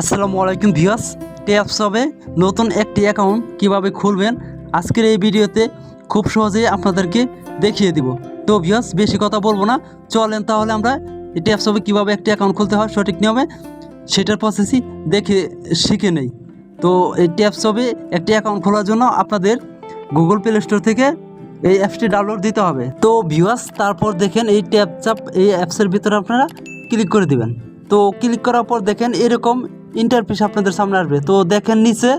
আসসালামু আলাইকুম viewers taps হবে নতুন একটি অ্যাকাউন্ট কীভাবে খুলবেন? আজকের এই ভিডিওতে খুব সহজেই আপনাদেরকে দেখিয়ে দিব। তো ভিউয়ার্স, বেশি কথা বলব না। চলেন তাহলে আমরা এই ট্যাপস হবে কীভাবে একটি অ্যাকাউন্ট খুলতে হয় সঠিক নিয়মে সেটার প্রসেসই দেখে, শিখে নেই। তো এই ট্যাপস হবে একটি অ্যাকাউন্ট খোলার জন্য আপনাদের গুগল প্লে স্টোর থেকে এই অ্যাপসটি ডাউনলোড দিতে হবে। তো ভিউয়ার্স, তারপর দেখেন এই ট্যাপ চাপ এই অ্যাপসের ভিতরে আপনারা ক্লিক করে দিবেন। তো ক্লিক করার পর দেখেন এরকম ইন্টারফেস আপনাদের সামনে আসবে। তো দেখেন নিচে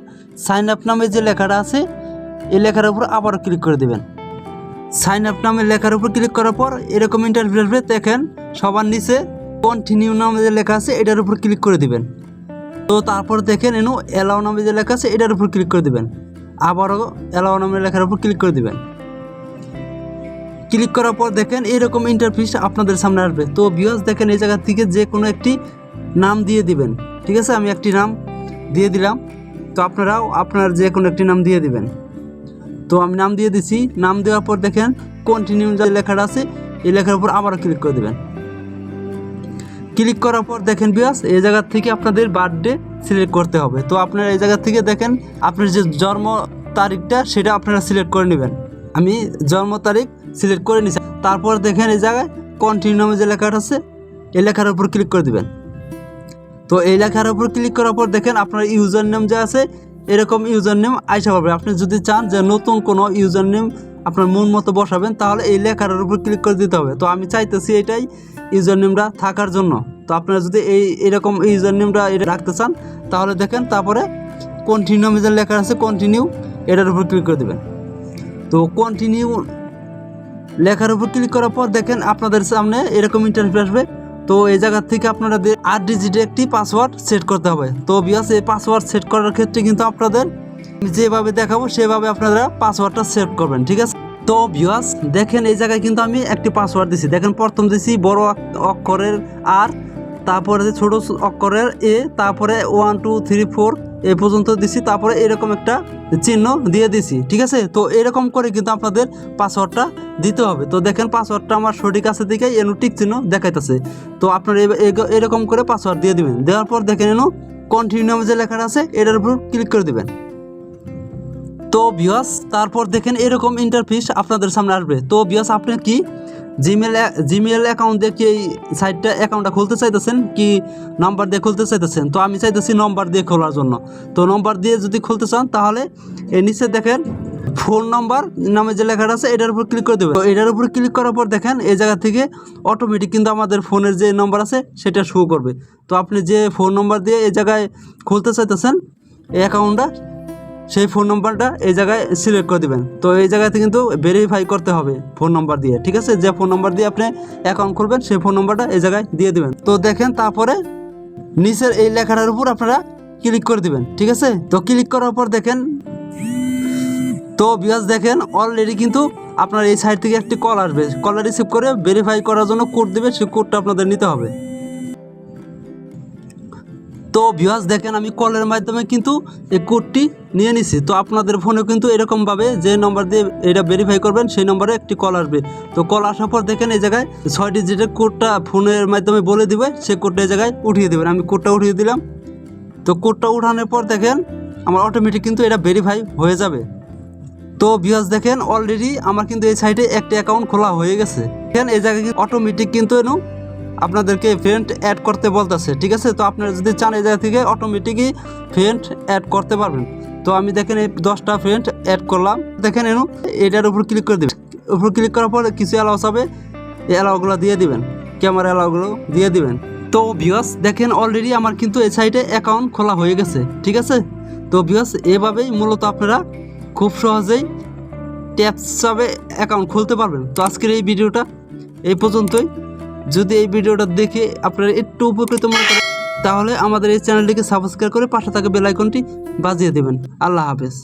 সাইন আপ নামে যে লেখাটা আছে, এই লেখার উপর আবারও ক্লিক করে দেবেন। সাইন আপ নামে লেখার উপর ক্লিক করার পর এরকম ইন্টারফেস আসবে। দেখেন সবার নিচে কন্টিনিউ নামে যে লেখা আছে, এটার উপর ক্লিক করে দিবেন। তো তারপর দেখেন এনু অ্যালাও নামে যে লেখা আছে, এটার উপর ক্লিক করে দিবেন। আবারও অ্যালাও নামে লেখার উপর ক্লিক করে দিবেন। ক্লিক করার পর দেখেন এরকম ইন্টারফেস আপনাদের সামনে আসবে। তো ভিউয়ার্স দেখেন এই জায়গা থেকে যে কোনো একটি নাম দিয়ে দিবেন। ঠিক আছে? আমি একটি নাম দিয়ে দিলাম। তো আপনারাও আপনার যে কোনো একটি নাম দিয়ে দিবেন। তো আমি নাম দিয়ে দিছি। নাম দেওয়ার পর দেখেন কন্টিনিউ যে লেখাটা আছে, এই লেখার উপর আবারও ক্লিক করে দেবেন। ক্লিক করার পর দেখেন বিয়াস এই জায়গা থেকে আপনাদের বার্থডে সিলেক্ট করতে হবে। তো আপনারা এই জায়গা থেকে দেখেন, আপনার যে জন্ম তারিখটা, সেটা আপনারা সিলেক্ট করে নেবেন। আমি জন্ম তারিখ সিলেক্ট করে নিছি। তারপর দেখেন, এই জায়গায় কন্টিনিউ নামে যে লেখাটা আছে, এই লেখার উপর ক্লিক করে দিবেন। তো এই লেখার উপর ক্লিক করার পর দেখেন আপনার ইউজার নেম যে আছে, এরকম ইউজার নেম আইসা পাবে। আপনি যদি চান যে নতুন কোনো ইউজার নেম আপনার মন মতো বসাবেন, তাহলে এই লেখার উপর ক্লিক করে দিতে হবে। তো আমি চাইতেছি এটাই ইউজার নেমটা থাকার জন্য। তো আপনারা যদি এই, এরকম ইউজার নেমটা এটা রাখতে চান, তাহলে দেখেন তারপরে কন্টিনিউ যে লেখা আছে কন্টিনিউ এটার উপর ক্লিক করে দেবেন। তো কন্টিনিউ লেখার উপর ক্লিক করার পর দেখেন আপনাদের সামনে এরকম ইন্টারফেস আসবে। তো এই জায়গা থেকে আপনারা আট ডিজিটে একটি পাসওয়ার্ড সেট করতে হবে। তো বিয়াস এই পাসওয়ার্ড সেট করার ক্ষেত্রে কিন্তু আপনাদের যেভাবে দেখাবো, সেভাবে আপনারা পাসওয়ার্ডটা সেভ করবেন, ঠিক আছে? তো ভিউয়ার্স দেখেন এই জায়গায় কিন্তু আমি একটি পাসওয়ার্ড দিছি। দেখেন প্রথম দিছি বড় অক্ষরের আর, তারপরে ছোট অক্ষরের এ, তারপরে one two three four A পর্যন্ত দিছি, তারপরে এরকম একটা চিহ্ন দিয়ে দিছি, ঠিক আছে? তো এরকম করে কিন্তু আপনাদের পাসওয়ার্ডটা দিতে হবে। তো দেখেন পাসওয়ার্ডটা আমার সঠিক আছে দিকে এনু টিক চিহ্ন দেখাইতেছে। তো আপনারা এরকম করে পাসওয়ার্ড দিয়ে দিবেন। দেওয়ার পর দেখেন এনু কন্টিনিউ যে লেখাটা আছে, এটার উপর ক্লিক করে দিবেন। তো বিয়াস তারপর দেখেন এরকম ইন্টারফিস আপনাদের সামনে আসবে। তো বিয়াস আপনি কি জিমেল জিমেল অ্যাকাউন্ট দিয়ে কি এই সাইটটা অ্যাকাউন্টটা খুলতে চাইতেছেন কি নাম্বার দিয়ে খুলতে চাইতেছেন? তো আমি চাইতেছি নম্বর দিয়ে খোলার জন্য। তো নম্বর দিয়ে যদি খুলতে চান, তাহলে এই নিচে দেখেন ফোন নাম্বার নামে যে লেখাটা আছে, এটার উপর ক্লিক করে দেবেন। তো এটার উপর ক্লিক করার পর দেখেন, এই জায়গা থেকে অটোমেটিক কিন্তু আমাদের ফোনের যে নম্বর আছে, সেটা শো করবে। তো আপনি যে ফোন নম্বর দিয়ে এই জায়গায় খুলতে চাইতেছেন, এই অ্যাকাউন্টটা সেই ফোন নাম্বারটা এই জায়গায় সিলেক্ট করে দেবেন। তো এই জায়গাতে কিন্তু ভেরিফাই করতে হবে ফোন নাম্বার দিয়ে, ঠিক আছে? যে ফোন নাম্বার দিয়ে আপনি অ্যাকাউন্ট খুলবেন, সেই ফোন নাম্বারটা এই জায়গায় দিয়ে দেবেন। তো দেখেন তারপরে নিচের এই লেখাটার উপর আপনারা ক্লিক করে দিবেন, ঠিক আছে? তো ক্লিক করার পর দেখেন, তো বিয়াস দেখেন অলরেডি কিন্তু আপনার এই সাইড থেকে একটি কল আসবে। কল রিসিভ করে ভেরিফাই করার জন্য কোড দেবে, সেই কোডটা আপনাদের নিতে হবে। তো ভিউয়ার্স দেখেন, আমি কলের মাধ্যমে কিন্তু এই কোডটি নিয়ে নিছি। তো আপনাদের ফোনে কিন্তু এরকমভাবে যে নম্বর দিয়ে এটা ভেরিফাই করবেন, সেই নম্বরে একটি কল আসবে। তো কল আসার পর দেখেন এই জায়গায় ছয় ডিজিটের কোডটা ফোনের মাধ্যমে বলে দিবে সেই কোডটা এই জায়গায় উঠিয়ে দেবেন। আমি কোডটা উঠিয়ে দিলাম। তো কোডটা উঠানোর পর দেখেন, আমার অটোমেটিক কিন্তু এটা ভেরিফাই হয়ে যাবে। তো ভিউয়ার্স দেখেন অলরেডি আমার কিন্তু এই সাইটে একটি অ্যাকাউন্ট খোলা হয়ে গেছে। দেখেন এই জায়গায় অটোমেটিক কিন্তু এনো আপনাদেরকে ফ্রেন্ড অ্যাড করতে বলতেছে, ঠিক আছে? তো আপনারা যদি চান এই জায়গা থেকে অটোমেটিকই ফ্রেন্ড অ্যাড করতে পারবেন। তো আমি দেখেন এই দশটা ফ্রেন্ড অ্যাড করলাম। দেখেন এনো, এটার উপর ক্লিক করে দেবেন। উপর ক্লিক করার পর কিছু অ্যালাউস হবে, এই অ্যালাউগুলো দিয়ে দিবেন। ক্যামেরা অ্যালাউগুলো দিয়ে দিবেন। তো ভিউয়ার্স দেখেন অলরেডি আমার কিন্তু এই সাইটে অ্যাকাউন্ট খোলা হয়ে গেছে, ঠিক আছে? তো ভিউয়ার্স এভাবেই মূলত আপনারা খুব সহজেই ট্যাপস অ্যাকাউন্ট খুলতে পারবেন। তো আজকের এই ভিডিওটা এই পর্যন্তই। যদি এই ভিডিওটা দেখে আপনারা একটু উপকৃত মনে করেন, তাহলে আমাদের এই চ্যানেলটিকে সাবস্ক্রাইব করে পাশে থাকা বেলাইকনটি বাজিয়ে দেবেন। আল্লাহ হাফেজ।